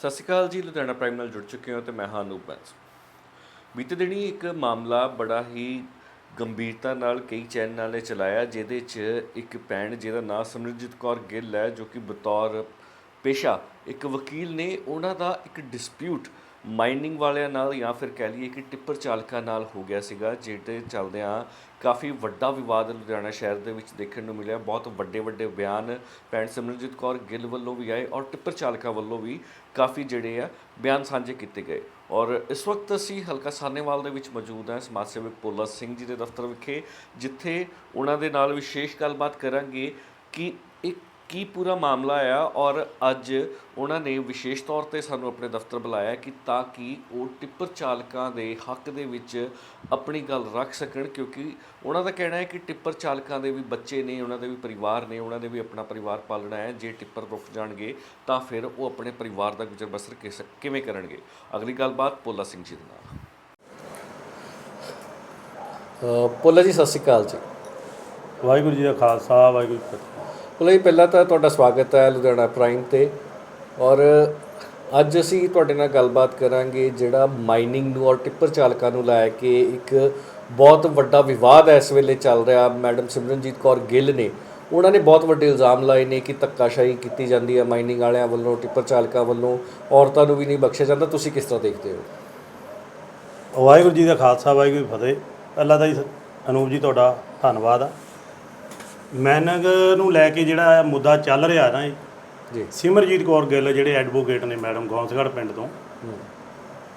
ਸਤਿ ਸ਼੍ਰੀ ਅਕਾਲ ਜੀ, ਲੁਧਿਆਣਾ ਪ੍ਰਾਈਮ ਨਾਲ ਜੁੜ ਚੁੱਕੇ ਹੋ ਤੇ ਮੈਂ ਹਾਂ ਅਨੂਪ ਬੈਂਸ। ਬੀਤੇ ਦਿਨੀ ਇੱਕ ਮਾਮਲਾ ਬੜਾ ਹੀ ਗੰਭੀਰਤਾ ਨਾਲ ਕਈ ਚੈਨਲਾਂ ਨੇ ਚਲਾਇਆ, ਜਿਹਦੇ 'ਚ ਇੱਕ ਭੈਣ ਜਿਹਦਾ ਨਾਮ ਸਮਰਜੀਤ ਕੌਰ ਗਿੱਲ ਹੈ, ਜੋ ਕਿ ਬਤੌਰ ਪੇਸ਼ਾ, ਇੱਕ ਵਕੀਲ ਨੇ ਉਹਨਾਂ ਦਾ ਇੱਕ ਡਿਸਪਿਊਟ ਮਾਈਨਿੰਗ ਵਾਲਿਆਂ ਨਾਲ ਜਾਂ ਫਿਰ ਕਹਿ ਲਈਏ ਕਿ ਟਿੱਪਰ ਚਾਲਕਾਂ ਨਾਲ ਹੋ ਗਿਆ ਸੀਗਾ, ਜਿਹਦੇ ਚੱਲਦਿਆਂ ਕਾਫੀ ਵੱਡਾ ਵਿਵਾਦ ਲੁਧਿਆਣਾ ਸ਼ਹਿਰ ਦੇ ਵਿੱਚ ਦੇਖਣ ਨੂੰ ਮਿਲਿਆ। ਬਹੁਤ ਵੱਡੇ ਵੱਡੇ ਬਿਆਨ ਭੈਣ ਸਿਮਰਨਜੀਤ ਕੌਰ ਗਿੱਲ ਵੱਲੋਂ ਵੀ ਆਏ ਔਰ ਟਿੱਪਰ ਚਾਲਕਾਂ ਵੱਲੋਂ ਵੀ ਕਾਫੀ ਜਿਹੜੇ ਆ ਬਿਆਨ ਸਾਂਝੇ ਕੀਤੇ ਗਏ। ਔਰ ਇਸ ਵਕਤ ਅਸੀਂ ਹਲਕਾ ਸਾਨੇਵਾਲ ਦੇ ਵਿੱਚ ਮੌਜੂਦ ਹਾਂ, ਸਮਾਜ ਸੇਵਕ ਪੋਲਾ ਸਿੰਘ ਜੀ ਦੇ ਦਫ਼ਤਰ ਵਿਖੇ, ਜਿੱਥੇ ਉਹਨਾਂ ਦੇ ਨਾਲ ਵਿਸ਼ੇਸ਼ ਗੱਲਬਾਤ ਕਰਾਂਗੇ ਕਿ ਇੱਕ ਕੀ ਪੂਰਾ ਮਾਮਲਾ ਆ? ਔਰ ਅੱਜ ਉਹਨਾਂ ਨੇ ਵਿਸ਼ੇਸ਼ ਤੌਰ ਤੇ ਸਾਨੂੰ ਆਪਣੇ ਦਫ਼ਤਰ ਬੁਲਾਇਆ ਕਿ ਤਾਂ ਕਿ ਉਹ ਟਿੱਪਰ ਚਾਲਕਾਂ ਦੇ ਹੱਕ ਦੇ ਵਿੱਚ ਆਪਣੀ ਗੱਲ ਰੱਖ ਸਕਣ ਕਿਉਂਕਿ ਉਹਨਾਂ ਦਾ ਕਹਿਣਾ ਹੈ ਕਿ ਟਿੱਪਰ ਚਾਲਕਾਂ ਦੇ ਵੀ ਬੱਚੇ ਨੇ ਉਹਨਾਂ ਦੇ ਵੀ ਪਰਿਵਾਰ ਨੇ ਉਹਨਾਂ ਨੇ ਵੀ ਆਪਣਾ ਪਰਿਵਾਰ ਪਾਲਣਾ ਹੈ। ਜੇ ਟਿੱਪਰ ਰੁਕ ਜਾਣਗੇ ਤਾਂ ਫਿਰ ਉਹ ਆਪਣੇ ਪਰਿਵਾਰ ਦਾ ਗੁਜ਼ਰ ਬਸਰ ਕਿਸ- ਕਿਵੇਂ ਕਰਨਗੇ? ਅਗਲੀ ਗੱਲਬਾਤ ਪੋਲਾ ਸਿੰਘ ਜੀ ਦੇ ਨਾਲ। ਭੋਲਾ ਜੀ ਸਤਿ ਸ਼੍ਰੀ ਅਕਾਲ ਜੀ। ਵਾਹਿਗੁਰੂ ਜੀ ਦਾ ਖਾਲਸਾ ਵਾਹਿਗੁਰੂ ਜੀ ਕੀ ਜੀ ਪਹਿਲਾਂ ਤਾਂ ਤੁਹਾਡਾ ਸਵਾਗਤ ਹੈ ਲੁਧਿਆਣਾ ਪ੍ਰਾਈਮ ਤੇ। ਔਰ ਅੱਜ ਅਸੀਂ ਤੁਹਾਡੇ ਨਾਲ ਗੱਲਬਾਤ ਕਰਾਂਗੇ ਜਿਹੜਾ ਮਾਈਨਿੰਗ ਨੂੰ ਔਰ ਟਿੱਪਰ ਚਾਲਕਾਂ ਨੂੰ ਲੈ ਕੇ ਇੱਕ ਬਹੁਤ ਵੱਡਾ ਵਿਵਾਦ ਇਸ ਵੇਲੇ ਚੱਲ ਰਿਹਾ। ਮੈਡਮ ਸਿਮਰਨਜੀਤ ਕੌਰ ਗਿੱਲ ਨੇ, ਉਹਨਾਂ ਨੇ ਬਹੁਤ ਵੱਡੇ ਇਲਜ਼ਾਮ ਲਾਏ ਨੇ ਕਿ ਧੱਕਾਸ਼ਾਹੀ ਕੀਤੀ ਜਾਂਦੀ ਹੈ ਮਾਈਨਿੰਗ ਵਾਲਿਆਂ ਵੱਲੋਂ, ਟਿੱਪਰ ਚਾਲਕਾਂ ਵੱਲੋਂ, ਔਰਤਾਂ ਨੂੰ ਵੀ ਨਹੀਂ ਬਖਸ਼ਿਆ ਜਾਂਦਾ। ਤੁਸੀਂ ਕਿਸ ਤਰ੍ਹਾਂ ਦੇਖਦੇ ਹੋ? ਵਾਹਿਗੁਰੂ ਜੀ ਦਾ ਖਾਲਸਾ, ਵਾਹਿਗੁਰੂ ਜੀ ਫਤਿਹ। ਪਹਿਲਾਂ ਤਾਂ ਜੀ, ਅਨੂਪ ਜੀ, ਤੁਹਾਡਾ ਧੰਨਵਾਦ ਆ। ਮੈਨਗ ਨੂੰ ਲੈ ਕੇ ਜਿਹੜਾ ਮੁੱਦਾ ਚੱਲ ਰਿਹਾ ਨਾ ਜੀ ਜੀ। ਸਿਮਰਜੀਤ ਕੌਰ ਗਿੱਲ ਜਿਹੜੇ ਐਡਵੋਕੇਟ ਨੇ ਮੈਡਮ ਗੌਂਸਗੜ੍ਹ ਪਿੰਡ ਤੋਂ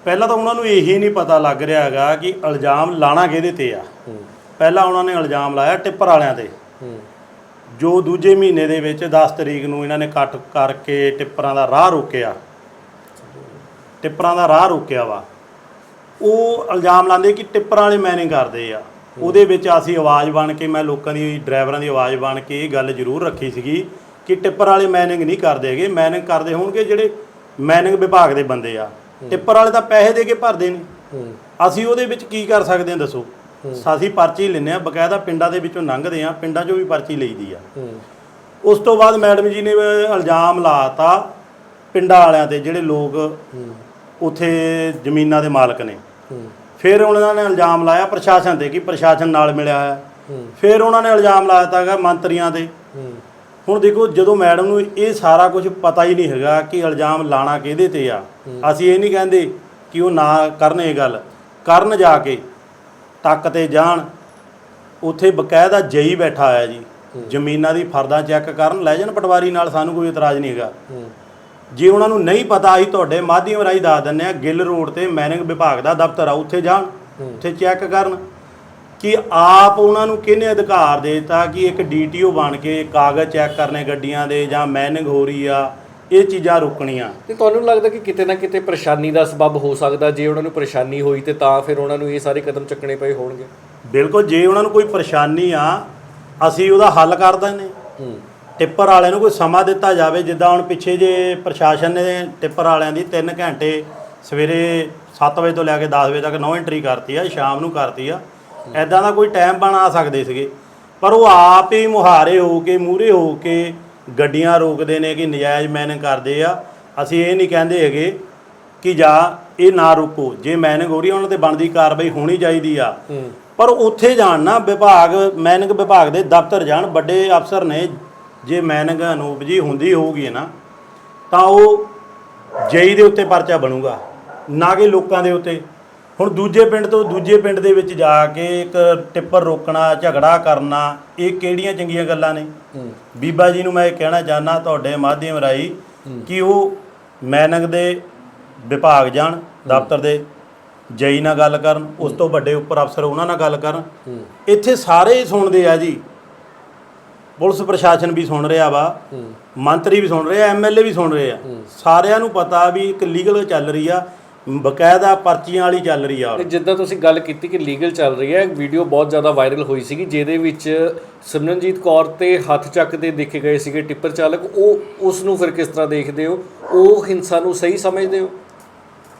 ਪਹਿਲਾਂ ਤਾਂ ਉਹਨਾਂ ਨੂੰ ਇਹੀ ਨਹੀਂ ਪਤਾ ਲੱਗ ਰਿਹਾ ਹੈਗਾ ਕਿ ਇਲਜ਼ਾਮ ਲਾਣਾ ਕਿਹਦੇ ਤੇ ਆ। ਪਹਿਲਾਂ ਉਹਨਾਂ ਨੇ ਇਲਜ਼ਾਮ ਲਾਇਆ ਟਿੱਪਰ ਵਾਲਿਆਂ ਤੇ। ਜੋ ਦੂਜੇ ਮਹੀਨੇ ਦੇ ਵਿੱਚ 10 ਤਰੀਕ ਨੂੰ ਇਹਨਾਂ ਨੇ ਕੱਟ ਕਰਕੇ ਟਿੱਪਰਾਂ ਦਾ ਰਾਹ ਰੋਕਿਆ। ਟਿੱਪਰਾਂ ਦਾ ਰਾਹ ਰੋਕਿਆ ਵਾ। ਉਹ ਇਲਜ਼ਾਮ ਲਾਉਂਦੇ ਕਿ ਟਿੱਪਰਾਂ ਵਾਲੇ ਮੈਨਿੰਗ ਕਰਦੇ ਆ। ਉਹਦੇ ਵਿੱਚ ਅਸੀਂ ਆਵਾਜ਼ ਬਣ ਕੇ ਮੈਂ ਲੋਕਾਂ ਦੀ ਡਰਾਈਵਰਾਂ ਦੀ ਆਵਾਜ਼ ਬਣ ਕੇ ਇਹ ਗੱਲ ਜ਼ਰੂਰ ਰੱਖੀ ਸੀਗੀ ਕਿ ਟਿੱਪਰ ਵਾਲੇ ਮੈਨਿੰਗ ਨਹੀਂ ਕਰਦੇ ਹੈਗੇ। ਮੈਨਿੰਗ ਕਰਦੇ ਹੋਣਗੇ ਜਿਹੜੇ ਮੈਨਿੰਗ ਵਿਭਾਗ ਦੇ ਬੰਦੇ ਆ। ਟਿੱਪਰ ਵਾਲੇ ਤਾਂ ਪੈਸੇ ਦੇ ਕੇ ਭਰਦੇ ਨੇ। ਅਸੀਂ ਉਹਦੇ ਵਿੱਚ ਕੀ ਕਰ ਸਕਦੇ ਹਾਂ ਦੱਸੋ? ਅਸੀਂ ਪਰਚੀ ਲੈਂਦੇ ਆ ਬਕਾਇਦਾ ਪਿੰਡਾਂ ਦੇ ਵਿੱਚੋਂ ਲੰਘਦੇ ਆ ਪਿੰਡਾਂ 'ਚੋਂ ਵੀ ਪਰਚੀ ਲਈਦੀ ਆ। ਉਸ ਤੋਂ ਬਾਅਦ ਮੈਡਮ ਜੀ ਨੇ ਇਲਜ਼ਾਮ ਲਾਤਾ ਪਿੰਡਾਂ ਵਾਲਿਆਂ ਤੇ ਜਿਹੜੇ ਲੋਕ ਉੱਥੇ ਜ਼ਮੀਨਾਂ ਦੇ ਮਾਲਕ ਨੇ। ਫਿਰ ਉਹਨਾਂ ਨੇ ਇਲਜ਼ਾਮ ਲਾਇਆ ਪ੍ਰਸ਼ਾਸਨ ਤੇ ਕਿ ਪ੍ਰਸ਼ਾਸਨ ਨਾਲ ਮਿਲਿਆ ਹੈ। ਹੂੰ। ਫਿਰ ਉਹਨਾਂ ਨੇ ਇਲਜ਼ਾਮ ਲਾਇਆ ਹੈਗਾ ਮੰਤਰੀਆਂ ਤੇ। ਹੁਣ ਦੇਖੋ ਜਦੋਂ ਮੈਡਮ ਨੂੰ ਇਹ ਸਾਰਾ ਕੁਝ ਪਤਾ ਹੀ ਨਹੀਂ ਹੈਗਾ ਕਿ ਇਲਜ਼ਾਮ ਲਾਣਾ ਕਿਹਦੇ ਤੇ ਆ। ਅਸੀਂ ਇਹ ਨਹੀਂ ਕਹਿੰਦੇ ਕਿ ਉਹ ਨਾ ਕਰਨ ਇਹ ਗੱਲ। ਕਰਨ ਜਾ ਕੇ ਤੱਕ ਤੇ ਜਾਣ ਉੱਥੇ ਬਕਾਇਦਾ ਜਈ ਬੈਠਾ ਹੋਇਆ ਜੀ। ਜ਼ਮੀਨਾਂ ਦੀ ਫਰਦਾਂ ਚੈੱਕ ਕਰਨ ਲੈ ਜਾਣ ਪਟਵਾਰੀ ਨਾਲ ਸਾਨੂੰ ਕੋਈ ਇਤਰਾਜ਼ ਨਹੀਂ ਹੈਗਾ। ਜੇ ਉਹਨਾਂ ਨੂੰ ਨਹੀਂ ਪਤਾ ਅਸੀਂ ਤੁਹਾਡੇ ਮਾਧਿਅਮ ਰਾਹੀਂ ਦੱਸ ਦਿੰਨੇ ਆ ਗਿੱਲ ਰੋਡ ਤੇ ਮੈਨਿੰਗ ਵਿਭਾਗ ਦਾ ਦਫ਼ਤਰ ਆ ਉੱਥੇ ਜਾਣ ਉੱਥੇ ਚੈੱਕ ਕਰਨ ਕਿ ਆਪ ਉਹਨਾਂ ਨੂੰ ਕਿਹਨੇ ਅਧਿਕਾਰ ਦੇ ਦਿੱਤਾ ਕਿ ਇੱਕ ਡੀਟੀਓ ਬਣ ਕੇ ਕਾਗਜ਼ ਚੈੱਕ ਕਰਨੇ ਗੱਡੀਆਂ ਦੇ ਜਾਂ ਮੈਨਿੰਗ ਹੋ ਰਹੀ ਆ ਇਹ ਚੀਜ਼ਾਂ ਰੁਕਣੀਆਂ। ਤੇ ਤੁਹਾਨੂੰ ਲੱਗਦਾ ਕਿ ਕਿਤੇ ਨਾ ਕਿਤੇ ਪਰੇਸ਼ਾਨੀ ਦਾ ਸਬਬ ਹੋ ਸਕਦਾ ਜੇ ਉਹਨਾਂ ਨੂੰ ਪਰੇਸ਼ਾਨੀ ਹੋਈ ਤੇ ਤਾਂ ਫਿਰ ਉਹਨਾਂ ਨੂੰ ਇਹ ਸਾਰੇ ਕਦਮ ਚੱਕਣੇ ਪਏ ਹੋਣਗੇ? ਬਿਲਕੁਲ ਜੇ ਉਹਨਾਂ ਨੂੰ ਕੋਈ ਪਰੇਸ਼ਾਨੀ ਆ ਅਸੀਂ ਉਹਦਾ ਹੱਲ ਕਰ ਦਿੰਦੇ ਹੂੰ। ਟਿੱਪਰ ਵਾਲਿਆਂ ਨੂੰ ਕੋਈ ਸਮਾਂ ਦਿੱਤਾ ਜਾਵੇ ਜਿੱਦਾਂ ਹੁਣ ਪਿੱਛੇ ਜੇ ਪ੍ਰਸ਼ਾਸਨ ਨੇ ਟਿੱਪਰ ਵਾਲਿਆਂ ਦੀ 3 ਘੰਟੇ ਸਵੇਰੇ 7 ਵਜੇ ਤੋਂ ਲੈ ਕੇ 10 ਵਜੇ ਤੱਕ ਨੋ ਐਂਟਰੀ ਕਰਤੀ ਆ ਸ਼ਾਮ ਨੂੰ ਕਰਤੀ ਆ ਐਦਾਂ ਦਾ ਕੋਈ ਟਾਈਮ ਬਣਾ ਸਕਦੇ ਸੀਗੇ। ਪਰ ਉਹ ਆਪ ਹੀ ਮੁਹਾਰੇ ਹੋ ਕੇ ਮੂਰੇ ਹੋ ਕੇ ਗੱਡੀਆਂ ਰੋਕਦੇ ਨੇ ਕਿ ਨਜਾਇਜ਼ ਮੈਨਿੰਗ ਕਰਦੇ ਆ। ਅਸੀਂ ਇਹ ਨਹੀਂ ਕਹਿੰਦੇ ਹੈਗੇ ਕਿ ਜਾ ਇਹ ਨਾ ਰੁਕੋ। ਜੇ ਮੈਨਿੰਗ ਹੋ ਰਹੀ ਉਹਨਾਂ ਤੇ ਬਣਦੀ ਕਾਰਵਾਈ ਹੋਣੀ ਚਾਹੀਦੀ ਆ। ਪਰ ਉੱਥੇ ਜਾਣ ਨਾ ਵਿਭਾਗ ਮੈਨਿੰਗ ਵਿਭਾਗ ਦੇ ਦਫ਼ਤਰ ਜਾਣ ਵੱਡੇ ਅਫਸਰ ਨੇ ਜੇ ਮੈਨਿੰਗ ਅਨੂਪ ਜੀ ਹੁੰਦੀ ਹੋਊਗੀ ਨਾ ਤਾਂ ਉਹ ਜਈ ਦੇ ਉੱਤੇ ਪਰਚਾ ਬਣੂਗਾ ਨਾ ਕਿ ਲੋਕਾਂ ਦੇ ਉੱਤੇ। ਹੁਣ ਦੂਜੇ ਪਿੰਡ ਤੋਂ ਦੂਜੇ ਪਿੰਡ ਦੇ ਵਿੱਚ ਜਾ ਕੇ ਇੱਕ ਟਿੱਪਰ ਰੋਕਣਾ ਝਗੜਾ ਕਰਨਾ ਇਹ ਕਿਹੜੀਆਂ ਚੰਗੀਆਂ ਗੱਲਾਂ ਨੇ? ਬੀਬਾ ਜੀ ਨੂੰ ਮੈਂ ਇਹ ਕਹਿਣਾ ਚਾਹਨਾ ਤੁਹਾਡੇ ਮਾਧਿਅਮ ਰਾਹੀਂ ਕਿ ਉਹ ਮੈਨਿੰਗ ਦੇ ਵਿਭਾਗ ਜਾਣ ਦਫ਼ਤਰ ਦੇ ਜਈ ਨਾਲ ਗੱਲ ਕਰਨ ਉਸ ਤੋਂ ਵੱਡੇ ਉੱਪਰ ਅਫਸਰ ਉਹਨਾਂ ਨਾਲ ਗੱਲ ਕਰਨ। ਇੱਥੇ ਸਾਰੇ ਸੁਣਦੇ ਆ ਜੀ। ਪੁਲਿਸ ਪ੍ਰਸ਼ਾਸਨ ਵੀ ਸੁਣ ਰਿਹਾ ਵਾ ਮੰਤਰੀ ਵੀ ਸੁਣ ਰਹੇ ਐਮਐਲਏ ਵੀ ਸੁਣ ਰਹੇ ਆ। ਸਾਰਿਆਂ ਨੂੰ ਪਤਾ ਵੀ ਇੱਕ ਲੀਗਲ ਚੱਲ ਰਹੀ ਆ ਬਕਾਇਦਾ ਪਰਚੀਆਂ ਵਾਲੀ ਚੱਲ ਰਹੀ ਆ। ਜਿੱਦਾਂ ਤੁਸੀਂ ਗੱਲ ਕੀਤੀ ਕਿ ਲੀਗਲ ਚੱਲ ਰਹੀ ਹੈ ਵੀਡੀਓ ਬਹੁਤ ਜ਼ਿਆਦਾ ਵਾਇਰਲ ਹੋਈ ਸੀਗੀ ਜਿਹਦੇ ਵਿੱਚ ਸਿਮਰਨਜੀਤ ਕੌਰ ਤੇ ਹੱਥ ਚੱਕਦੇ ਦੇਖੇ ਗਏ ਸੀਗੇ ਟਿੱਪਰ ਚਾਲਕ ਉਹ ਉਸ ਨੂੰ ਫਿਰ ਕਿਸ ਤਰ੍ਹਾਂ ਦੇਖਦੇ ਹੋ? ਉਹ ਹਿੰਸਾ ਨੂੰ ਸਹੀ ਸਮਝਦੇ ਹੋ?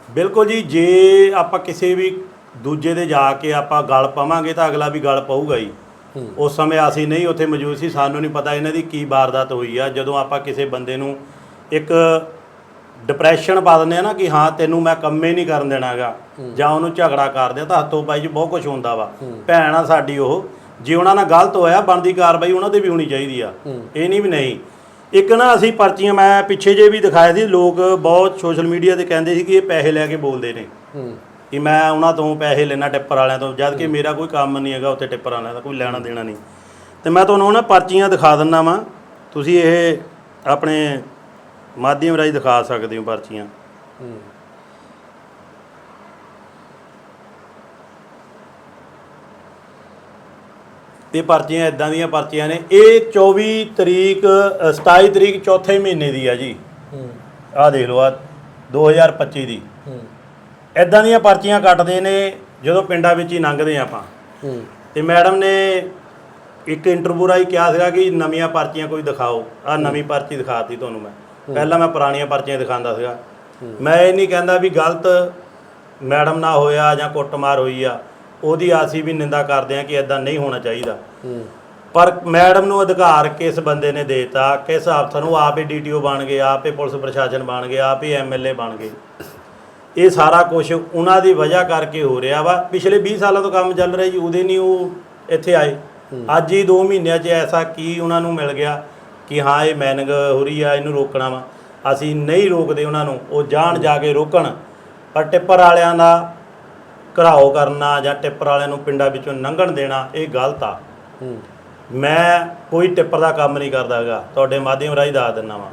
ਬਿਲਕੁਲ ਜੀ ਜੇ ਆਪਾਂ ਕਿਸੇ ਵੀ ਦੂਜੇ ਦੇ ਜਾ ਕੇ ਆਪਾਂ ਗਲ ਪਾਵਾਂਗੇ ਤਾਂ ਅਗਲਾ ਵੀ ਗਲ ਪਾਊਗਾ ਹੂੰ। ਉਸ ਸਮੇਂ ਅਸੀਂ ਨਹੀਂ ਉੱਥੇ ਮੌਜੂਦ ਸੀ ਸਾਨੂੰ ਨਹੀਂ ਪਤਾ ਇਹਨਾਂ ਦੀ ਕੀ ਵਾਰਦਾਤ ਹੋਈ ਆ। ਜਦੋਂ ਆਪਾਂ ਕਿਸੇ ਬੰਦੇ ਨੂੰ ਇੱਕ ਡਿਪਰੈਸ਼ਨ ਪਾ ਦਿੰਦੇ ਆ ਨਾ ਕਿ ਹਾਂ ਤੈਨੂੰ ਮੈਂ ਕੰਮੇ ਨਹੀਂ ਕਰਨ ਦੇਣਾਗਾ ਜਾਂ ਉਹਨੂੰ ਝਗੜਾ ਕਰਦੇ ਆ ਤਾਂ ਹੱਥੋਂ ਪਾਈ 'ਚ ਬਹੁਤ ਕੁਝ ਹੁੰਦਾ ਵਾ। ਭੈਣ ਆ ਸਾਡੀ ਉਹ ਜੇ ਉਹਨਾਂ ਨਾਲ ਗਲਤ ਹੋਇਆ ਬਣਦੀ ਕਾਰਵਾਈ ਉਹਨਾਂ ਤੇ ਵੀ ਹੋਣੀ ਚਾਹੀਦੀ ਆ। ਇਹ ਨਹੀਂ ਵੀ ਨਹੀਂ। ਇੱਕ ਨਾ ਅਸੀਂ ਪਰਚੀਆਂ ਮੈਂ ਪਿੱਛੇ ਜੇ ਵੀ ਦਿਖਾਏ ਸੀ ਲੋਕ ਬਹੁਤ ਸੋਸ਼ਲ ਮੀਡੀਆ ਤੇ ਕਹਿੰਦੇ ਸੀ ਕਿ ਇਹ ਪੈਸੇ ਲੈ ਕੇ ਬੋਲਦੇ ਨੇ। ਕਿ ਮੈਂ ਉਹਨਾਂ ਤੋਂ ਪੈਸੇ ਲੈਣਾ ਟਿੱਪਰ ਵਾਲਿਆਂ ਤੋਂ ਜਦ ਕਿ ਮੇਰਾ ਕੋਈ ਕੰਮ ਨਹੀਂ ਹੈਗਾ ਉੱਥੇ ਟਿੱਪਰ ਵਾਲਿਆਂ ਦਾ ਕੋਈ ਲੈਣਾ ਦੇਣਾ ਨਹੀਂ। ਤੇ ਮੈਂ ਤੁਹਾਨੂੰ ਉਹਨਾਂ ਪਰਚੀਆਂ ਦਿਖਾ ਦਿੰਨਾ ਵਾਂ। ਤੁਸੀਂ ਇਹ ਆਪਣੇ ਮਾਧਿਅਮ ਰਾਹੀਂ ਦਿਖਾ ਸਕਦੇ ਹੋ ਪਰਚੀਆਂ। ਇਹ ਪਰਚੀਆਂ ਇਦਾਂ ਦੀਆਂ ਪਰਚੀਆਂ ਨੇ। ਇਹ 24 ਤਰੀਕ ਅ, 27 ਤਰੀਕ ਚੌਥੇ ਮਹੀਨੇ ਦੀ ਆ ਜੀ। ਹੂੰ। ਆਹ ਦੇਖ ਲਓ ਆ 2025 ਦੀ। ਇਦਾਂ ਦੀਆਂ ਪਰਚੀਆਂ ਕੱਟਦੇ ਨੇ ਜਦੋਂ ਪਿੰਡਾਂ ਵਿੱਚ ਹੀ ਲੰਘਦੇ ਆਪਾਂ। ਹੂੰ। ਤੇ ਮੈਡਮ ਨੇ ਇੱਕ ਇੰਟਰਵਿਊ ਰਾਹੀਂ ਕਿਹਾ ਸੀਗਾ ਕਿ ਨਵੀਆਂ ਪਰਚੀਆਂ ਕੋਈ ਦਿਖਾਓ। ਆ ਨਵੀਂ ਪਰਚੀ ਦਿਖਾਤੀ ਤੁਹਾਨੂੰ ਮੈਂ। ਪਹਿਲਾਂ ਮੈਂ ਪੁਰਾਣੀਆਂ ਪਰਚੀਆਂ ਦਿਖਾਉਂਦਾ ਸੀਗਾ। ਮੈਂ ਇਹ ਨਹੀਂ ਕਹਿੰਦਾ ਵੀ ਗਲਤ ਮੈਡਮ ਨਾਲ ਹੋਇਆ ਜਾਂ ਕੁੱਟਮਾਰ ਹੋਈ ਆ। ਉਹਦੀ ਆਸੀ ਵੀ ਨਿੰਦਾ ਕਰਦੇ ਆ ਕਿ ਇਦਾਂ ਨਹੀਂ ਹੋਣਾ ਚਾਹੀਦਾ। ਪਰ ਮੈਡਮ ਨੂੰ ਅਧਿਕਾਰ ਕਿਸ ਬੰਦੇ ਨੇ ਦੇਤਾ ਕਿਸ ਅਫਸਰ ਨੂੰ ਆਪ ਹੀ ਡੀਟੀਓ ਬਣ ਗਏ ਆਪ ਹੀ ਪੁਲਿਸ ਪ੍ਰਸ਼ਾਸਨ ਬਣ ਗਏ ਆਪ ਹੀ ਐਮਐਲਏ ਬਣ ਗਏ। ਇਹ ਸਾਰਾ ਕੁਝ ਉਹਨਾਂ ਦੀ ਵਜ੍ਹਾ ਕਰਕੇ ਹੋ ਰਿਹਾ ਵਾ। ਪਿਛਲੇ 20 ਸਾਲਾਂ ਤੋਂ ਕੰਮ ਚੱਲ ਰਿਹਾ ਜੀ ਉਹਦੇ ਨਹੀਂ ਉਹ ਇੱਥੇ ਆਏ। ਅੱਜ ਹੀ 2 ਮਹੀਨਿਆਂ 'ਚ ਐਸਾ ਕੀ ਉਹਨਾਂ ਨੂੰ ਮਿਲ ਗਿਆ ਕਿ ਹਾਂ ਇਹ ਮੈਨਿੰਗ ਹੋ ਰਹੀ ਆ ਇਹਨੂੰ ਰੋਕਣਾ ਵਾ। ਅਸੀਂ ਨਹੀਂ ਰੋਕਦੇ ਉਹਨਾਂ ਨੂੰ ਉਹ ਜਾਣ ਜਾ ਕੇ ਰੋਕਣ। ਪਰ ਟਿੱਪਰ ਵਾਲਿਆਂ ਦਾ ਘਰਾਓ ਕਰਨਾ ਜਾਂ ਟਿੱਪਰ ਵਾਲਿਆਂ ਨੂੰ ਪਿੰਡਾਂ ਵਿੱਚੋਂ ਲੰਘਣ ਦੇਣਾ ਇਹ ਗਲਤ ਆ। ਮੈਂ ਕੋਈ ਟਿੱਪਰ ਦਾ ਕੰਮ ਨਹੀਂ ਕਰਦਾ ਹੈਗਾ। ਤੁਹਾਡੇ ਮਾਧਿਅਮ ਰਾਹੀਂ ਦੱਸ ਦਿੰਦਾ ਵਾਂ।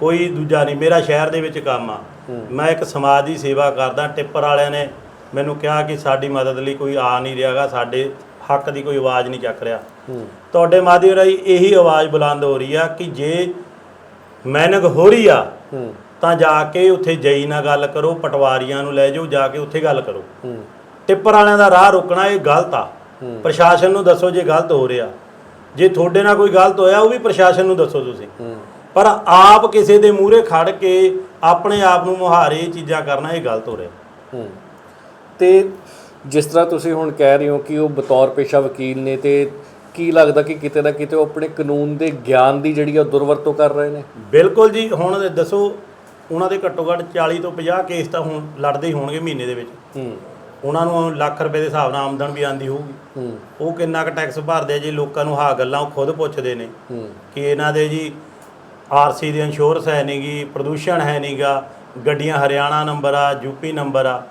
ਕੋਈ ਦੂਜਾ ਨਹੀਂ ਮੇਰਾ ਸ਼ਹਿਰ ਦੇ ਵਿੱਚ ਕੰਮ ਆ। ਮੈਂ ਇੱਕ ਸਮਾਜ ਦੀ ਸੇਵਾ ਕਰਦਾ ਟਿੱਪਰ ਵਾਲਿਆਂ ਨੇ ਮੈਨੂੰ ਕਿਹਾ ਕਿ ਸਾਡੀ ਮਦਦ ਲਈ ਕੋਈ ਆ ਨਹੀਂ ਰਿਹਾਗਾ ਸਾਡੇ ਹੱਕ ਦੀ ਕੋਈ ਆਵਾਜ਼ ਨਹੀਂ ਚੱਕ ਰਿਹਾ। ਤੁਹਾਡੇ ਮਾਧਿਅਮ ਰਾਹੀਂ ਇਹੀ ਆਵਾਜ਼ ਬੁਲੰਦ ਹੋ ਰਹੀ ਆ ਕਿ ਜੇ ਮੈਨਗ ਹੋ ਰਹੀ ਆ ਤਾਂ ਜਾ ਕੇ ਉੱਥੇ ਜਈ ਨਾਲ ਗੱਲ ਕਰੋ ਪਟਵਾਰੀਆਂ ਨੂੰ ਲੈ ਜਾਓ ਜਾ ਕੇ ਉੱਥੇ ਗੱਲ ਕਰੋ। ਟਿੱਪਰ ਵਾਲਿਆਂ ਦਾ ਰਾਹ ਰੋਕਣਾ ਇਹ ਗਲਤ ਆ। ਪ੍ਰਸ਼ਾਸਨ ਨੂੰ ਦੱਸੋ ਜੇ ਗਲਤ ਹੋ ਰਿਹਾ। ਜੇ ਤੁਹਾਡੇ ਨਾਲ ਕੋਈ ਗਲਤ ਹੋਇਆ ਉਹ ਵੀ ਪ੍ਰਸ਼ਾਸਨ ਨੂੰ ਦੱਸੋ ਤੁਸੀਂ। ਪਰ ਆਪ ਕਿਸੇ ਦੇ ਮੂਹਰੇ ਖੜ ਕੇ ਆਪਣੇ ਆਪ ਨੂੰ ਮੁਹਾਰੇ ਚੀਜ਼ਾਂ ਕਰਨਾ ਇਹ ਗਲਤ ਹੋ ਰਿਹਾ। ਹੂੰ। ਤੇ ਜਿਸ ਤਰ੍ਹਾਂ ਤੁਸੀਂ ਹੁਣ ਕਹਿ ਰਹੇ ਹੋ ਕਿ ਉਹ ਬਤੌਰ ਪੇਸ਼ਾ ਵਕੀਲ ਨੇ ਤੇ ਕੀ ਲੱਗਦਾ ਕਿ ਕਿਤੇ ਨਾ ਕਿਤੇ ਉਹ ਆਪਣੇ ਕਾਨੂੰਨ ਦੇ ਗਿਆਨ ਦੀ ਜਿਹੜੀ ਆ ਉਹ ਦੁਰਵਰਤੋਂ ਕਰ ਰਹੇ ਨੇ? ਬਿਲਕੁਲ ਜੀ ਹੁਣ ਦੱਸੋ ਉਹਨਾਂ ਦੇ ਘੱਟੋ ਘੱਟ 40 ਤੋਂ 50 ਕੇਸ ਤਾਂ ਹੁਣ ਲੜਦੇ ਹੀ ਹੋਣਗੇ ਮਹੀਨੇ ਦੇ ਵਿੱਚ। ਹੂੰ। ਉਹਨਾਂ ਨੂੰ ਲੱਖ ਰੁਪਏ ਦੇ ਹਿਸਾਬ ਨਾਲ ਆਮਦਨ ਵੀ ਆਂਦੀ ਹੋਊਗੀ। ਹੂੰ। ਉਹ ਕਿੰਨਾ ਕੁ ਟੈਕਸ ਭਰਦੇ ਆ ਜੀ ਲੋਕਾਂ ਨੂੰ ਹਾਂ ਗੱਲਾਂ ਉਹ ਖੁਦ ਪੁੱਛਦੇ ਨੇ ਹੂੰ। ਕਿ ਇਹਨਾਂ ਦੇ ਜੀ ਆਰਸੀ ਦੀ ਇੰਸ਼ੋਰੈਂਸ ਹੈ ਨਹੀਂਗੀ ਪ੍ਰਦੂਸ਼ਣ ਹੈ ਨਹੀਂਗਾ ਗੱਡੀਆਂ ਹਰਿਆਣਾ ਨੰਬਰ ਆ ਯੂਪੀ ਨੰਬਰ ਆ।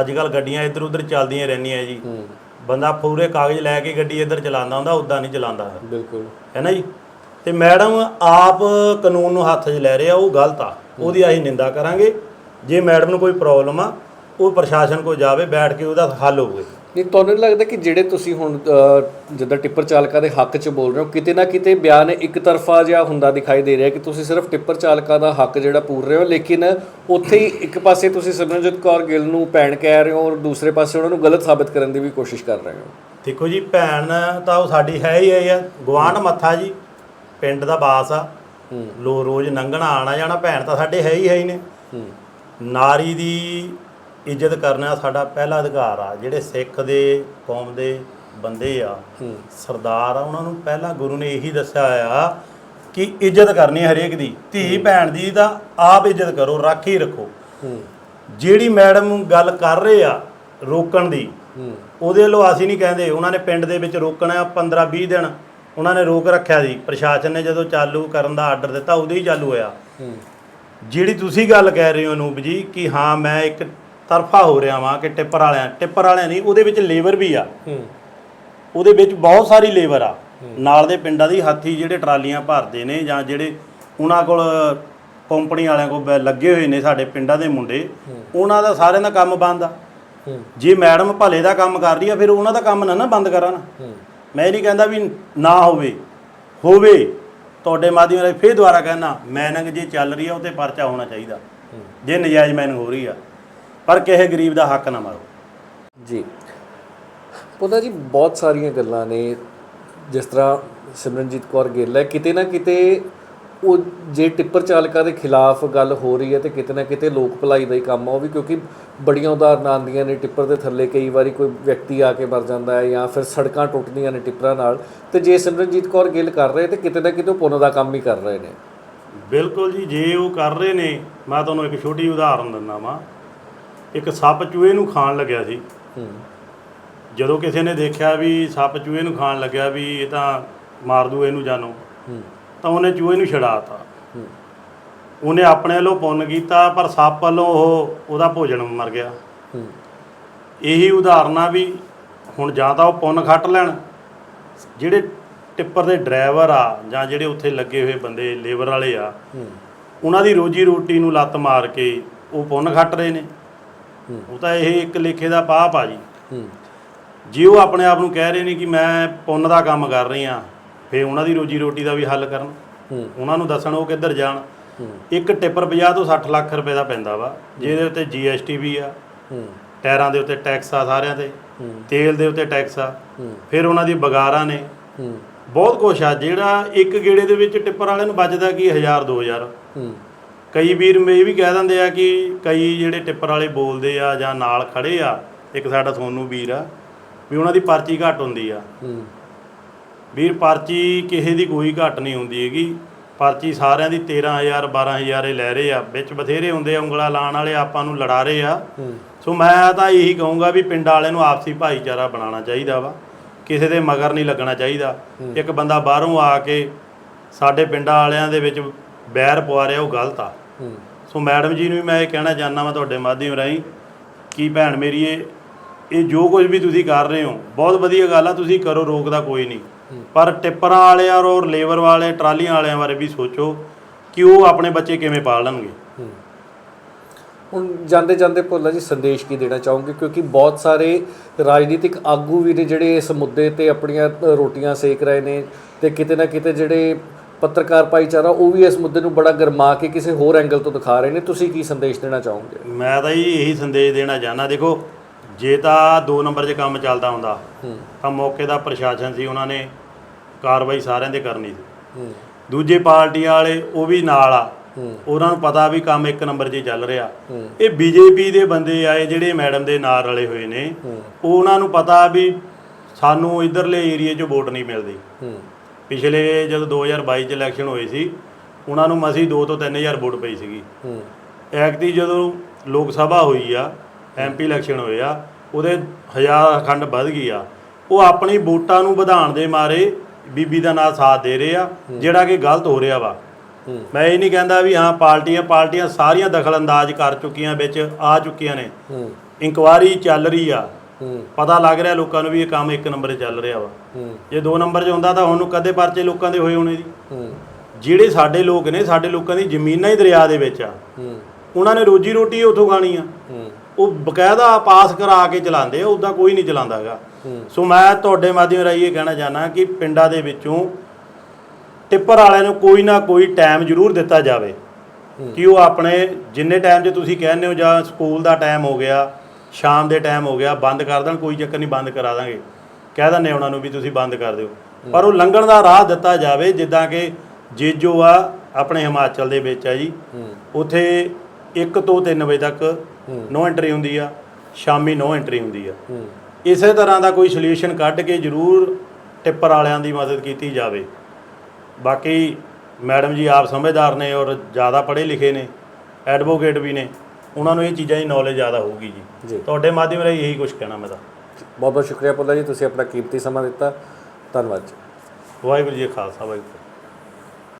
ਅੱਜ ਕੱਲ ਗੱਡੀਆਂ ਇੱਧਰ ਉੱਧਰ ਚੱਲਦੀਆਂ ਰਹਿੰਦੀਆਂ ਜੀ। ਬੰਦਾ ਪੂਰੇ ਕਾਗਜ਼ ਲੈ ਕੇ ਗੱਡੀ ਇੱਧਰ ਚਲਾਉਂਦਾ ਹੁੰਦਾ ਉਦਾਂ ਨਹੀਂ ਚਲਾਉਂਦਾ। ਬਿਲਕੁਲ। ਹੈ ਨਾ ਜੀ? ਤੇ ਮੈਡਮ ਆਪ ਕਾਨੂੰਨ ਨੂੰ ਹੱਥ 'ਚ ਲੈ ਰਿਹਾ ਉਹ ਗਲਤ ਆ। ਉਹਦੀ ਅਸੀਂ ਨਿੰਦਾ ਕਰਾਂਗੇ। ਜੇ ਮੈਡਮ ਨੂੰ ਕੋਈ ਪ੍ਰੋਬਲਮ ਆ ਉਹ ਪ੍ਰਸ਼ਾਸਨ ਕੋਲ ਜਾਵੇ ਬੈਠ ਕੇ ਉਹਦਾ ਹੱਲ ਹੋਵੇ ਨਹੀਂ ਤੁਹਾਨੂੰ ਨਹੀਂ ਲੱਗਦਾ ਕਿ ਜਿਹੜੇ ਤੁਸੀਂ ਹੁਣ ਜਿੱਦਾਂ ਟਿੱਪਰ ਚਾਲਕਾਂ ਦੇ ਹੱਕ 'ਚ ਬੋਲ ਰਹੇ ਹੋ ਕਿਤੇ ਨਾ ਕਿਤੇ ਬਿਆਨ ਇੱਕ ਤਰਫਾ ਜਿਹਾ ਹੁੰਦਾ ਦਿਖਾਈ ਦੇ ਰਿਹਾ ਕਿ ਤੁਸੀਂ ਸਿਰਫ ਟਿੱਪਰ ਚਾਲਕਾਂ ਦਾ ਹੱਕ ਜਿਹੜਾ ਪੂਰ ਰਹੇ ਹੋ ਲੇਕਿਨ ਉੱਥੇ ਹੀ ਇੱਕ ਪਾਸੇ ਤੁਸੀਂ ਸਿਮਰਨਜੀਤ ਕੌਰ ਗਿੱਲ ਨੂੰ ਭੈਣ ਕਹਿ ਰਹੇ ਹੋ ਔਰ ਦੂਸਰੇ ਪਾਸੇ ਉਹਨਾਂ ਨੂੰ ਗਲਤ ਸਾਬਤ ਕਰਨ ਦੀ ਵੀ ਕੋਸ਼ਿਸ਼ ਕਰ ਰਹੇ ਹੋ। ਦੇਖੋ ਜੀ ਭੈਣ ਤਾਂ ਉਹ ਸਾਡੀ ਹੈ ਹੀ ਹੈ ਆ ਗਵਾਂਢ ਮੱਥਾ ਜੀ ਪਿੰਡ ਦਾ ਬਾਸ ਆ। ਲੋ ਰੋਜ਼ ਲੰਘਣਾ ਆਣਾ ਜਾਣਾ ਭੈਣ ਤਾਂ ਸਾਡੇ ਹੈ ਹੀ ਹੈ ਹੀ ਨੇ। ਨਾਰੀ ਦੀ ਇੱਜ਼ਤ ਕਰਨਾ ਸਾਡਾ ਪਹਿਲਾ ਅਧਿਕਾਰ ਆ। ਜਿਹੜੇ ਸਿੱਖ ਦੇ ਕੌਮ ਦੇ ਬੰਦੇ ਆ ਸਰਦਾਰ ਆ ਉਹਨਾਂ ਨੂੰ ਪਹਿਲਾਂ ਗੁਰੂ ਨੇ ਇਹੀ ਦੱਸਿਆ ਆ ਕਿ ਇੱਜ਼ਤ ਕਰਨੀ ਹਰੇਕ ਦੀ। ਧੀ ਭੈਣ ਦੀ ਤਾਂ ਆਪ ਇੱਜ਼ਤ ਕਰੋ ਰਾਖੀ ਰੱਖੋ। ਜਿਹੜੀ ਮੈਡਮ ਗੱਲ ਕਰ ਰਹੇ ਆ ਰੋਕਣ ਦੀ ਉਹਦੇ ਵੱਲੋਂ ਅਸੀਂ ਨਹੀਂ ਕਹਿੰਦੇ। ਉਹਨਾਂ ਨੇ ਪਿੰਡ ਦੇ ਵਿੱਚ ਰੋਕਣਾ 15 20 ਦਿਨ। ਉਹਨਾਂ ਨੇ ਰੋਕ ਰੱਖਿਆ ਸੀ। ਪ੍ਰਸ਼ਾਸਨ ਨੇ ਜਦੋਂ ਚਾਲੂ ਕਰਨ ਦਾ ਆਰਡਰ ਦਿੱਤਾ ਉਦੋਂ ਹੀ ਚਾਲੂ ਹੋਇਆ। ਜਿਹੜੀ ਤੁਸੀਂ ਗੱਲ ਕਹਿ ਰਹੇ ਹੋ ਅਨੂਪ ਜੀ ਕਿ ਹਾਂ ਮੈਂ ਇੱਕ ਤਰਫਾ ਹੋ ਰਿਹਾ ਵਾਂ ਕਿ ਟਿੱਪਰ ਵਾਲਿਆਂ ਟਿੱਪਰ ਵਾਲਿਆਂ ਨਹੀਂ ਉਹਦੇ ਵਿੱਚ ਲੇਬਰ ਵੀ ਆ। ਹੂੰ। ਉਹਦੇ ਵਿੱਚ ਬਹੁਤ ਸਾਰੀ ਲੇਬਰ ਆ। ਨਾਲ ਦੇ ਪਿੰਡਾਂ ਦੀ ਹਾਥੀ ਜਿਹੜੇ ਟਰਾਲੀਆਂ ਭਰਦੇ ਨੇ ਜਾਂ ਜਿਹੜੇ ਉਹਨਾਂ ਕੋਲ ਕੰਪਨੀ ਵਾਲਿਆਂ ਕੋਲ ਲੱਗੇ ਹੋਏ ਨੇ ਸਾਡੇ ਪਿੰਡਾਂ ਦੇ ਮੁੰਡੇ ਉਹਨਾਂ ਦਾ ਸਾਰਿਆਂ ਦਾ ਕੰਮ ਬੰਦ ਆ। ਜੇ ਮੈਡਮ ਭਲੇ ਦਾ ਕੰਮ ਕਰ ਰਹੀ ਆ ਫਿਰ ਉਹਨਾਂ ਦਾ ਕੰਮ ਨਾ ਨਾ ਬੰਦ ਕਰਾਂ ਮੈਂ ਨਹੀਂ ਕਹਿੰਦਾ ਵੀ ਨਾ ਹੋਵੇ। ਹੋਵੇ ਤੁਹਾਡੇ ਮਾਧਿਅਮ ਰਾਹੀਂ ਫੇਰ ਦੁਬਾਰਾ ਕਹਿਣਾ ਮੈਨਿੰਗ ਜੇ ਚੱਲ ਰਹੀ ਆ ਉਹ ਤੇ ਪਰਚਾ ਹੋਣਾ ਚਾਹੀਦਾ। ਜੇ ਨਜਾਇਜ਼ ਮੈਨਿੰਗ ਹੋ ਰਹੀ ਆ। ਪਰ ਕਿਸੇ ਗਰੀਬ ਦਾ ਹੱਕ ਨਾ ਮਾਰੋ। ਜੀ। ਪਤਾ ਜੀ ਬਹੁਤ ਸਾਰੀਆਂ ਗੱਲਾਂ ਨੇ ਜਿਸ ਤਰ੍ਹਾਂ ਸਿਮਰਨਜੀਤ ਕੌਰ ਗਿੱਲ ਹੈ। ਕਿਤੇ ਨਾ ਕਿਤੇ ਉਹ ਜੇ ਟਿੱਪਰ ਚਾਲਕਾਂ ਦੇ ਖਿਲਾਫ ਗੱਲ ਹੋ ਰਹੀ ਹੈ ਤੇ ਕਿਤੇ ਨਾ ਕਿਤੇ ਲੋਕ ਭਲਾਈ ਦਾ ਹੀ ਕੰਮ ਆ। ਉਹ ਵੀ ਕਿਉਂਕਿ ਬੜੀਆਂ ਉਦਾਹਰਨਾਂ ਆਉਂਦੀਆਂ ਨੇ ਟਿੱਪਰ ਦੇ ਥੱਲੇ। ਕਈ ਵਾਰੀ ਕੋਈ ਵਿਅਕਤੀ ਆ ਕੇ ਮਰ ਜਾਂਦਾ ਹੈ ਜਾਂ ਫਿਰ ਸੜਕਾਂ ਟੁੱਟਦੀਆਂ ਨੇ ਟਿੱਪਰਾਂ ਨਾਲ। ਤੇ ਜੇ ਸਿਮਰਨਜੀਤ ਕੌਰ ਗਿੱਲ ਕਰ ਰਹੇ ਤੇ ਕਿਤੇ ਨਾ ਕਿਤੇ ਉਹ ਪੁੰਨ ਦਾ ਕੰਮ ਹੀ ਕਰ ਰਹੇ ਨੇ। ਬਿਲਕੁਲ ਜੀ ਜੇ ਉਹ ਕਰ ਰਹੇ ਨੇ ਮੈਂ ਤੁਹਾਨੂੰ ਇੱਕ ਛੋਟੀ ਉਦਾਹਰਨ ਦਿੰਦਾ ਵਾਂ। ਇੱਕ ਸੱਪ ਚੂਹੇ ਨੂੰ ਖਾਣ ਲੱਗਿਆ ਸੀ। ਜਦੋਂ ਕਿਸੇ ਨੇ ਦੇਖਿਆ ਵੀ ਸੱਪ ਚੂਹੇ ਨੂੰ ਖਾਣ ਲੱਗਿਆ ਵੀ ਇਹ ਤਾਂ ਮਾਰ ਦੂ ਇਹਨੂੰ ਜਾਨੋ ਤਾਂ ਉਹਨੇ ਚੂਹੇ ਨੂੰ ਛਡਾਤਾ ਉਹਨੇ ਆਪਣੇ ਵੱਲੋਂ ਪੁੰਨ ਕੀਤਾ ਪਰ ਸੱਪ ਵੱਲੋਂ ਉਹ ਉਹਦਾ ਭੋਜਨ ਮਰ ਗਿਆ। ਇਹੀ ਉਦਾਹਰਨ ਆ ਵੀ ਹੁਣ ਜਾਂ ਤਾਂ ਉਹ ਪੁੰਨ ਖੱਟ ਲੈਣ ਜਿਹੜੇ ਟਿੱਪਰ ਦੇ ਡਰਾਈਵਰ ਆ ਜਾਂ ਜਿਹੜੇ ਉੱਥੇ ਲੱਗੇ ਹੋਏ ਬੰਦੇ ਲੇਬਰ ਵਾਲੇ ਆ ਉਹਨਾਂ ਦੀ ਰੋਜੀ ਰੋਟੀ ਨੂੰ ਲੱਤ ਮਾਰ ਕੇ ਉਹ ਪੁੰਨ ਖੱਟ ਰਹੇ ਨੇ। ਉਹ ਤਾਂ ਇਹ ਇੱਕ ਲੇਖੇ ਦਾ ਪਾਪ ਆ ਜੀ। ਜੇ ਉਹ ਆਪਣੇ ਆਪ ਨੂੰ ਕਹਿ ਰਹੇ ਨੇ ਕਿ ਮੈਂ ਪੁੰਨ ਦਾ ਕੰਮ ਕਰ ਰਹੀ ਆ ਫੇ ਉਹਨਾਂ ਦੀ ਰੋਜੀ ਰੋਟੀ ਦਾ ਵੀ ਹੱਲ ਕਰਨ। ਉਹਨਾਂ ਨੂੰ ਦੱਸਣ ਉਹ ਕਿੱਧਰ ਜਾਣ। ਇੱਕ ਟਿੱਪਰ 50 ਤੋਂ 60 ਲੱਖ ਰੁਪਏ ਦਾ ਪੈਂਦਾ ਵਾ, ਜਿਹਦੇ ਉੱਤੇ ਜੀਐਸਟੀ ਵੀ ਆ। ਟਾਇਰਾਂ ਦੇ ਉੱਤੇ ਟੈਕਸ ਆ ਸਾਰਿਆਂ ਤੇ। ਤੇਲ ਦੇ ਉੱਤੇ ਟੈਕਸ ਆ। ਫਿਰ ਉਹਨਾਂ ਦੀ ਬਗਾਰਾਂ ਨੇ। ਬਹੁਤ ਕੁਛ ਆ। ਜਿਹੜਾ ਇੱਕ ਗੇੜੇ ਦੇ ਵਿੱਚ ਟਿੱਪਰ ਵਾਲਿਆਂ ਨੂੰ ਬਚਦਾ ਕੀ 1000 2000 ਹੂੰ ਕਈ ਵੀਰ ਇਹ ਵੀ ਕਹਿ ਦਿੰਦੇ ਆ ਕਿ ਕਈ ਜਿਹੜੇ ਟਿੱਪਰ ਵਾਲੇ ਬੋਲਦੇ ਆ ਜਾਂ ਨਾਲ ਖੜੇ ਆ ਇੱਕ ਸਾਡਾ ਸੋਨੂ ਵੀਰ ਆ ਵੀ ਉਹਨਾਂ ਦੀ ਪਰਚੀ ਘੱਟ ਹੁੰਦੀ ਆ। ਹੂੰ। ਵੀਰ ਪਰਚੀ ਕਿਸੇ ਦੀ ਕੋਈ ਘੱਟ ਨਹੀਂ ਹੁੰਦੀ ਹੈਗੀ। ਪਰਚੀ ਸਾਰਿਆਂ ਦੀ 13000 12000 ਇਹ ਲੈ ਰਹੇ ਆ। ਵਿੱਚ ਬਥੇਰੇ ਹੁੰਦੇ ਆ ਉਂਗਲਾ ਲਾਣ ਵਾਲੇ ਆਪਾਂ ਨੂੰ ਲੜਾ ਰਹੇ ਆ। ਸੋ ਮੈਂ ਤਾਂ ਇਹੀ ਕਹੂੰਗਾ ਵੀ ਪਿੰਡ ਵਾਲਿਆਂ ਨੂੰ ਆਪਸੀ ਭਾਈਚਾਰਾ ਬਣਾਉਣਾ ਚਾਹੀਦਾ ਵਾ। ਕਿਸੇ ਦੇ ਮਗਰ ਨਹੀਂ ਲੱਗਣਾ ਚਾਹੀਦਾ। ਇੱਕ ਬੰਦਾ ਬਾਹਰੋਂ ਆ ਕੇ ਸਾਡੇ ਪਿੰਡਾਂ ਵਾਲਿਆਂ ਦੇ ਵਿੱਚ ਬੈਰ ਪਵਾ ਰਿਹਾ ਉਹ ਗਲਤ ਆ। ਸੋ ਮੈਡਮ ਜੀ ਨੂੰ ਵੀ ਮੈਂ ਇਹ ਕਹਿਣਾ ਚਾਹੁੰਦਾ ਵਾਂ ਤੁਹਾਡੇ ਮਾਧਿਅਮ ਰਾਹੀਂ ਕਿ ਭੈਣ ਮੇਰੀ ਇਹ ਇਹ ਜੋ ਕੁਝ ਵੀ ਤੁਸੀਂ ਕਰ ਰਹੇ ਹੋ ਬਹੁਤ ਵਧੀਆ ਗੱਲ ਆ ਤੁਸੀਂ ਕਰੋ ਰੋਕਦਾ ਕੋਈ ਨਹੀਂ। ਪਰ ਟਿੱਪਰਾਂ ਵਾਲਿਆਂ ਔਰ ਲੇਬਰ ਵਾਲੇ ਟਰਾਲੀਆਂ ਵਾਲਿਆਂ ਬਾਰੇ ਵੀ ਸੋਚੋ ਕਿ ਉਹ ਆਪਣੇ ਬੱਚੇ ਕਿਵੇਂ ਪਾਲਣਗੇ। ਹੁਣ ਜਾਂਦੇ ਜਾਂਦੇ ਭੋਲਾ ਜੀ ਸੰਦੇਸ਼ ਕੀ ਦੇਣਾ ਚਾਹੋਗੇ? ਕਿਉਂਕਿ ਬਹੁਤ ਸਾਰੇ ਰਾਜਨੀਤਿਕ ਆਗੂ ਵੀ ਨੇ ਜਿਹੜੇ ਇਸ ਮੁੱਦੇ ਤੇ ਆਪਣੀਆਂ ਰੋਟੀਆਂ ਸੇਕ ਰਹੇ ਨੇ ਤੇ ਕਿਤੇ ਨਾ ਕਿਤੇ ਜਿਹੜੇ ਪੱਤਰਕਾਰ ਭਾਈਚਾਰਾ ਉਹ ਵੀ ਇਸ ਮੁੱਦੇ ਨੂੰ ਬੜਾ ਗਰਮਾ ਕੇ ਕਿਸੇ ਹੋਰ ਐਂਗਲ ਤੋਂ ਦਿਖਾ ਰਹੇ ਨੇ। ਤੁਸੀਂ ਕੀ ਸੰਦੇਸ਼ ਦੇਣਾ ਚਾਹੋਗੇ? ਮੈਂ ਤਾਂ ਜੀ ਇਹੀ ਸੰਦੇਸ਼ ਦੇਣਾ ਚਾਹੁੰਦਾ ਦੇਖੋ ਜੇ ਤਾਂ ਦੋ ਨੰਬਰ 'ਚ ਕੰਮ ਚੱਲਦਾ ਹੁੰਦਾ ਤਾਂ ਮੌਕੇ ਦਾ ਪ੍ਰਸ਼ਾਸਨ ਸੀ ਉਹਨਾਂ ਨੇ ਕਾਰਵਾਈ ਸਾਰਿਆਂ ਦੇ ਕਰਨੀ ਸੀ। ਦੂਜੇ ਪਾਰਟੀਆਂ ਵਾਲੇ ਉਹ ਵੀ ਨਾਲ ਆ। ਉਹਨਾਂ ਨੂੰ ਪਤਾ ਵੀ ਕੰਮ ਇੱਕ ਨੰਬਰ 'ਚ ਚੱਲ ਰਿਹਾ। ਇਹ ਬੀਜੇਪੀ ਦੇ ਬੰਦੇ ਆਏ ਜਿਹੜੇ ਮੈਡਮ ਦੇ ਨਾਲ ਰਲੇ ਹੋਏ ਨੇ। ਉਹਨਾਂ ਨੂੰ ਪਤਾ ਵੀ ਸਾਨੂੰ ਇਧਰਲੇ ਏਰੀਏ 'ਚ ਵੋਟ ਨਹੀਂ ਮਿਲਦੀ। ਪਿਛਲੇ ਜਦੋਂ 2022 'ਚ ਇਲੈਕਸ਼ਨ ਹੋਏ ਸੀ ਉਹਨਾਂ ਨੂੰ ਮਸੀ 2 ਤੋਂ 3000 ਵੋਟ ਪਈ ਸੀਗੀ। ਹੂੰ। ਐਕਤੀ ਜਦੋਂ ਲੋਕ ਸਭਾ ਹੋਈ ਆ ਐਮਪੀ ਇਲੈਕਸ਼ਨ ਹੋਏ ਆ ਉਹਦੇ ਹਜ਼ਾਰ ਖੰਡ ਵੱਧ ਗਈ ਆ। ਉਹ ਆਪਣੀ ਵੋਟਾਂ ਨੂੰ ਵਧਾਉਣ ਦੇ ਮਾਰੇ ਬੀਬੀ ਦਾ ਨਾਲ ਸਾਥ ਦੇ ਰਹੇ ਆ ਜਿਹੜਾ ਕਿ ਗਲਤ ਹੋ ਰਿਹਾ ਵਾ। ਮੈਂ ਇਹ ਨਹੀਂ ਕਹਿੰਦਾ ਵੀ ਹਾਂ ਪਾਰਟੀਆਂ ਪਾਰਟੀਆਂ ਸਾਰੀਆਂ ਦਖਲ ਅੰਦਾਜ਼ ਕਰ ਚੁੱਕੀਆਂ ਵਿੱਚ ਆ ਚੁੱਕੀਆਂ ਨੇ। ਇਨਕੁਆਰੀ ਚੱਲ ਰਹੀ ਆ। ਪਤਾ ਲੱਗ ਰਿਹਾ ਲੋਕਾਂ ਨੂੰ ਵੀ ਇਹ ਕੰਮ ਇੱਕ ਨੰਬਰ 'ਤੇ ਚੱਲ ਰਿਹਾ ਵਾ। ਜੇ ਦੋ ਨੰਬਰ 'ਚ ਹੁੰਦਾ ਤਾਂ ਉਹਨੂੰ ਕਦੇ ਪਰਚੇ ਲੋਕਾਂ ਦੇ ਹੋਏ ਹੋਣੇ ਜੀ। ਜਿਹੜੇ ਸਾਡੇ ਲੋਕ ਨੇ ਸਾਡੇ ਲੋਕਾਂ ਦੀ ਜ਼ਮੀਨਾਂ ਹੀ ਦਰਿਆ ਦੇ ਵਿੱਚ ਆ। ਉਹਨਾਂ ਨੇ ਰੋਜੀ ਰੋਟੀ ਉੱਥੋਂ ਖਾਣੀ ਆ। ਉਹ ਬਕਾਇਦਾ ਪਾਸ ਕਰਾ ਕੇ ਚਲਾਉਂਦੇ ਆ ਉਦਾਂ ਕੋਈ ਨਹੀਂ ਚਲਾਉਂਦਾ ਹੈਗਾ। ਸੋ ਮੈਂ ਤੁਹਾਡੇ ਮਾਧਿਅਮ ਰਾਹੀਂ ਇਹ ਕਹਿਣਾ ਚਾਹਨਾ ਕਿ ਪਿੰਡਾਂ ਦੇ ਵਿੱਚੋਂ ਟਿੱਪਰ ਵਾਲਿਆਂ ਨੂੰ ਕੋਈ ਨਾ ਕੋਈ ਟਾਈਮ ਜ਼ਰੂਰ ਦਿੱਤਾ ਜਾਵੇ। ਕਿ ਉਹ ਆਪਣੇ ਜਿੰਨੇ ਟਾਈਮ 'ਚ ਤੁਸੀਂ ਕਹਿੰਦੇ ਹੋ ਜਾਂ ਸਕੂਲ ਦਾ ਟਾਈਮ ਹੋ ਗਿਆ ਸ਼ਾਮ ਦੇ ਟਾਈਮ ਹੋ ਗਿਆ ਬੰਦ ਕਰ ਦੇਣ ਕੋਈ ਚੱਕਰ ਨਹੀਂ ਬੰਦ ਕਰਾ ਦਾਂਗੇ। ਕਹਿ ਦਿੰਦੇ ਉਹਨਾਂ ਨੂੰ ਵੀ ਤੁਸੀਂ ਬੰਦ ਕਰ ਦਿਓ। ਪਰ ਉਹ ਲੰਘਣ ਦਾ ਰਾਹ ਦਿੱਤਾ ਜਾਵੇ ਜਿੱਦਾਂ ਕਿ ਜੇਜੋ ਆ ਆਪਣੇ ਹਿਮਾਚਲ ਦੇ ਵਿੱਚ ਆ ਜੀ। ਉਥੇ 1 ਤੋਂ 3 ਵਜੇ ਤੱਕ। ਨੋ ਐਂਟਰੀ ਹੁੰਦੀ ਆ ਸ਼ਾਮੀ ਨੋ ਐਂਟਰੀ ਹੁੰਦੀ ਆ। ਇਸੇ ਤਰ੍ਹਾਂ ਦਾ ਕੋਈ ਸੋਲੂਸ਼ਨ ਕੱਢ ਕੇ ਜ਼ਰੂਰ ਟਿੱਪਰ ਵਾਲਿਆਂ ਦੀ ਮਦਦ ਕੀਤੀ ਜਾਵੇ। ਬਾਕੀ ਮੈਡਮ ਜੀ ਆਪ ਸਮਝਦਾਰ ਨੇ ਔਰ ਜ਼ਿਆਦਾ ਪੜ੍ਹੇ ਲਿਖੇ ਨੇ ਐਡਵੋਕੇਟ ਵੀ ਨੇ। ਉਹਨਾਂ ਨੂੰ ਇਹ ਚੀਜ਼ਾਂ ਦੀ ਨੌਲੇਜ ਜ਼ਿਆਦਾ ਹੋਊਗੀ ਜੀ। ਜੀ। ਤੁਹਾਡੇ ਮਾਧਿਅਮ ਰਾਹੀਂ ਇਹੀ ਕੁਝ ਕਹਿਣਾ ਮੈਂ ਤਾਂ। ਬਹੁਤ ਬਹੁਤ ਸ਼ੁਕਰੀਆ ਭੋਲਾ ਜੀ ਤੁਸੀਂ ਆਪਣਾ ਕੀਮਤੀ ਸਮਾਂ ਦਿੱਤਾ। ਧੰਨਵਾਦ ਜੀ। ਵਾਹਿਗੁਰੂ ਜੀ ਕਾ ਖਾਲਸਾ ਵਾਹਿਗੁਰੂ ਜੀ ਕੀ ਫਤਿਹ।